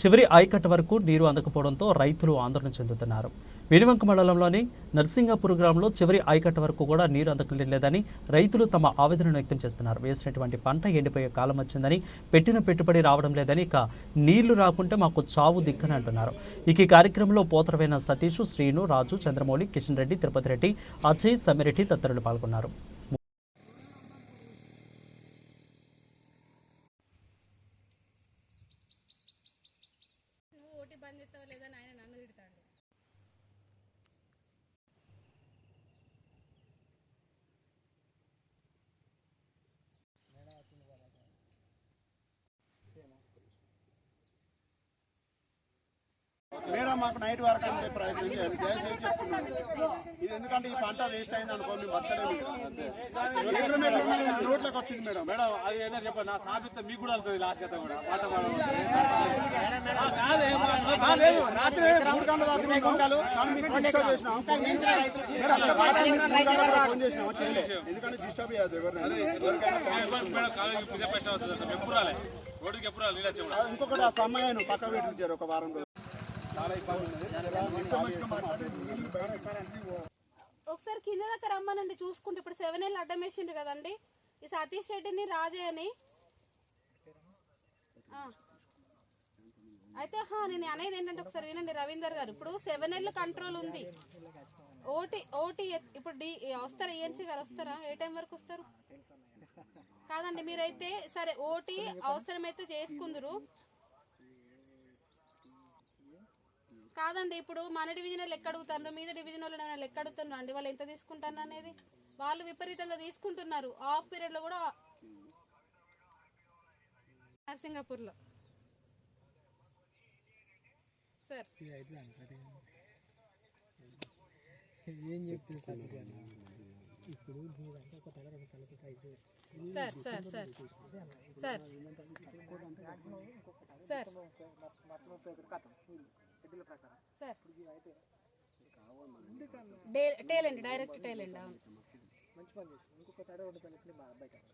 చివరి ఆయకట్ట వరకు నీరు అందకపోవడంతో రైతులు ఆందోళన చెందుతున్నారు. వేణివంక మండలంలోని నర్సింగాపూర్ గ్రామంలో చివరి ఆయకట్ట వరకు కూడా నీరు అందకలేదని రైతులు తమ ఆవేదనను వ్యక్తం చేస్తున్నారు. వేసినటువంటి పంట ఎండిపోయే కాలం వచ్చిందని పెట్టిన పెట్టుబడి రావడం లేదని ఇక నీళ్ళు రాకుంటే మాకు చావు దిక్కని అంటున్నారు. ఇక ఈ కార్యక్రమంలో పోతరవైన సతీష్ శ్రీను రాజు చంద్రమౌళి కిషన్ రెడ్డి తిరుపతి రెడ్డి అజయ్ సమిరెడ్డి తదితరులు పాల్గొన్నారు. నువ్వు లేదా నాయన చేస్తావా లేదని ఆయన నన్ను తిడతాడు మేడం మాకు నైట్ వరకు అంతే ప్రయత్నం చేయాలి. దయచేసి చెప్తున్నాను. ఇది ఎందుకంటే ఈ పంట వేస్ట్ అయింది అనుకో మేము బతకలేము నోట్లోకి వచ్చింది మేడం? మేడం అది ఏంటో చెప్పండి. నా సాబిత మీకు కూడా వెళ్తుంది లాస్ట్ కథ కూడా. పాట లేదు. రాత్రి మూడు గంటల దాకా. కానీ మీకు చేసినాం. ఫోన్ చేసినాం ఎందుకంటే డిస్టర్బ్ చేయదు ఎప్పుడు రాలే? రోడ్డుకి ఎప్పుడు ఇంకొకటి ఆ సమ్మయ్యను పక్క పెట్టించారు ఒక వారం ఒకసారి కింద దాకా రమ్మనండి చూసుకుంటే ఇప్పుడు సెవెన్ ఏళ్ళు అడ్డం వేసిండ్రు కదండి. ఈ సతీష్ రెడ్డిని రాజే అని ఆ. అయితే హా, నేను అనేది ఏంటంటే ఒకసారి వినండి రవీందర్ గారు. ఇప్పుడు సెవెన్ ఏళ్ళు కంట్రోల్ ఉంది. ఓటీ ఓటీ ఇప్పుడు డి వస్తారా? ఏఎన్సీ గారు వస్తారా? ఏ టైం వరకు వస్తారు? కాదండి మీరైతే సరే ఓటీ అవసరమైతే చేసుకుందరు. కాదండి ఇప్పుడు మన డివిజన్ వాళ్ళు మీద డివిజన్ వాళ్ళు అడుగుతున్నారు అండి వాళ్ళు ఎంత తీసుకుంటారు అనేది? వాళ్ళు విపరీతంగా తీసుకుంటున్నారు. ఆఫ్ పీరియడ్లో కూడా నర్సింగపూర్లో సార్. ఏం చెప్తే సార్ ఇప్పుడు మీరంతా ఒక తల రెండు తలకి ట్రై చేసి sir sir sir. Sir. Sir. Sir. టేల్ అండి డైరెక్ట్ టేల్ అండి అవును. మంచి పని చేసి ఇంకొక తడ రెండు తలకి మా అబ్బాయి కాదు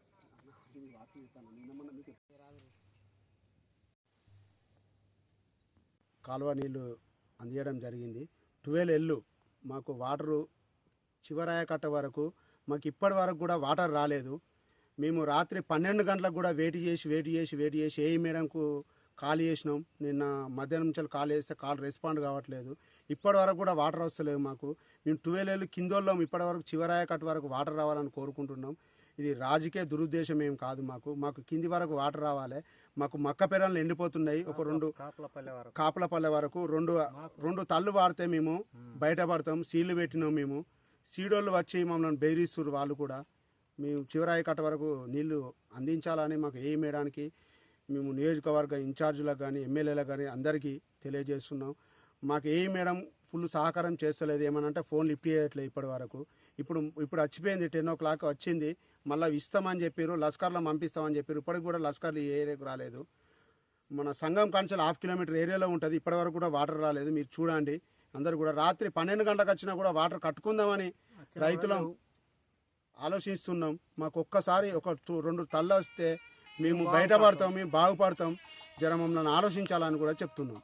కాలువ నీళ్ళు అందియడం జరిగింది. ట్వెల్వ్ ఎల్లు మాకు వాటరు చివరాయ కట్ట వరకు మాకు ఇప్పటి వరకు కూడా వాటర్ రాలేదు. మేము రాత్రి పన్నెండు గంటలకు కూడా వెయిట్ చేసి వెయిట్ చేసి వెయిట్ చేసి ఏ మేడంకు కాల్ చేసినాం. నిన్న మధ్యాహ్నం నుంచి కాల్ చేస్తే కాల్ రెస్పాండ్ కావట్లేదు. ఇప్పటి వరకు కూడా వాటర్ వస్తలేవు మాకు. మేము ఎల్లు కిందోళ్ళం ఇప్పటి వరకు చివరాయ కట్ట వరకు వాటర్ రావాలని కోరుకుంటున్నాం. ఇది రాజకీయ దురుద్దేశం ఏం కాదు మాకు. మాకు కింది వరకు వాటర్ రావాలి. మాకు మక్క పెరాలు ఎండిపోతున్నాయి. ఒక రెండు కాపలపల్లె వరకు. రెండు రెండు తల్లు వాడితే మేము బయటపడతాం. సీళ్ళు పెట్టినాం మేము. సీడోళ్ళు వచ్చి మమ్మల్ని బెదిరిస్తున్నారు వాళ్ళు కూడా. మేము చివరాయి కట్ట వరకు నీళ్ళు అందించాలని మాకు ఏ మేడానికి మేము నియోజకవర్గ ఇన్ఛార్జీలకు కానీ ఎమ్మెల్యేలకు కానీ అందరికీ తెలియజేస్తున్నాం. మాకు ఏ మేడం ఫుల్ సహకారం చేస్తలేదు ఏమనంటే ఫోన్ లిఫ్ట్ చేయట్లేదు ఇప్పటి వరకు. ఇప్పుడు ఇప్పుడు వచ్చిపోయింది టెన్ ఓ క్లాక్ వచ్చింది మళ్ళీ ఇస్తామని చెప్పారు లస్కర్లో పంపిస్తామని చెప్పారు ఇప్పటికి కూడా లస్కర్లు ఏ ఏరియాకు రాలేదు. మన సంఘం కంచెలు హాఫ్ కిలోమీటర్ ఏరియాలో ఉంటుంది ఇప్పటివరకు కూడా వాటర్ రాలేదు మీరు చూడండి. అందరు కూడా రాత్రి పన్నెండు గంటలకు వచ్చినా కూడా వాటర్ కట్టుకుందామని రైతులం ఆలోచిస్తున్నాం. మాకు ఒక్కసారి ఒక రెండు తల్ల వస్తే మేము బయటపడతాం మేము బాగుపడతాం. జర మమ్మల్ని ఆలోచించాలని కూడా చెప్తున్నాం.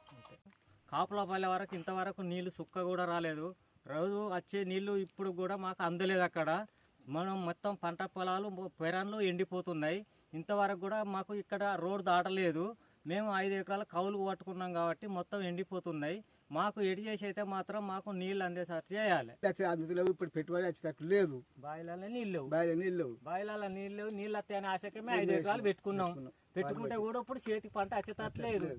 కాపులపల్లె వరకు ఇంతవరకు నీళ్ళు సుక్క కూడా రాలేదు. రోజు వచ్చే నీళ్ళు ఇప్పుడు కూడా మాకు అందలేదు అక్కడ. మనం మొత్తం పంట పొలాలు పెరన్లు ఎండిపోతున్నాయి. ఇంతవరకు కూడా మాకు ఇక్కడ రోడ్ దాటలేదు. మేము ఐదు ఎకరాల కౌలు పట్టుకున్నాం కాబట్టి మొత్తం ఎండిపోతున్నాయి. మాకు ఎడి చేసి అయితే మాత్రం మాకు నీళ్ళు అందేసరి చేయాలి. అందులో ఇప్పుడు పెట్టుబడి వచ్చేటట్టు లేదు. బాయిలలో నీళ్ళు. బయట నీళ్ళు బాయిలలో నీళ్ళు నీళ్ళు వస్తాయని ఆశకే మేము ఐదు ఎకరాలు పెట్టుకున్నాం. పెట్టుకుంటే కూడా ఇప్పుడు చేతికి పంట వచ్చేటట్లేదు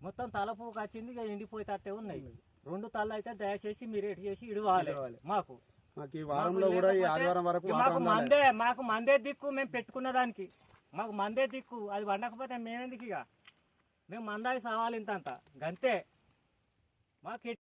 మొత్తం తలపోకు వచ్చింది ఎండిపోయేటట్టే ఉన్నాయి. రెండు తల్ల అయితే దయచేసి మీరు ఎటు చేసి ఇడవాలి. మాకు. మాకు ఈ వారంలో కూడా ఈ ఆదివారం వరకు మాకు మందే మాకు మందే దిక్కు మేము పెట్టుకున్న దానికి. మాకు మందే దిక్కు అది వండకపోతే మేమెందుకు ఇక? మేము మందాయి సావాలి ఇంత అంత గంతే. మాకు ఎట్-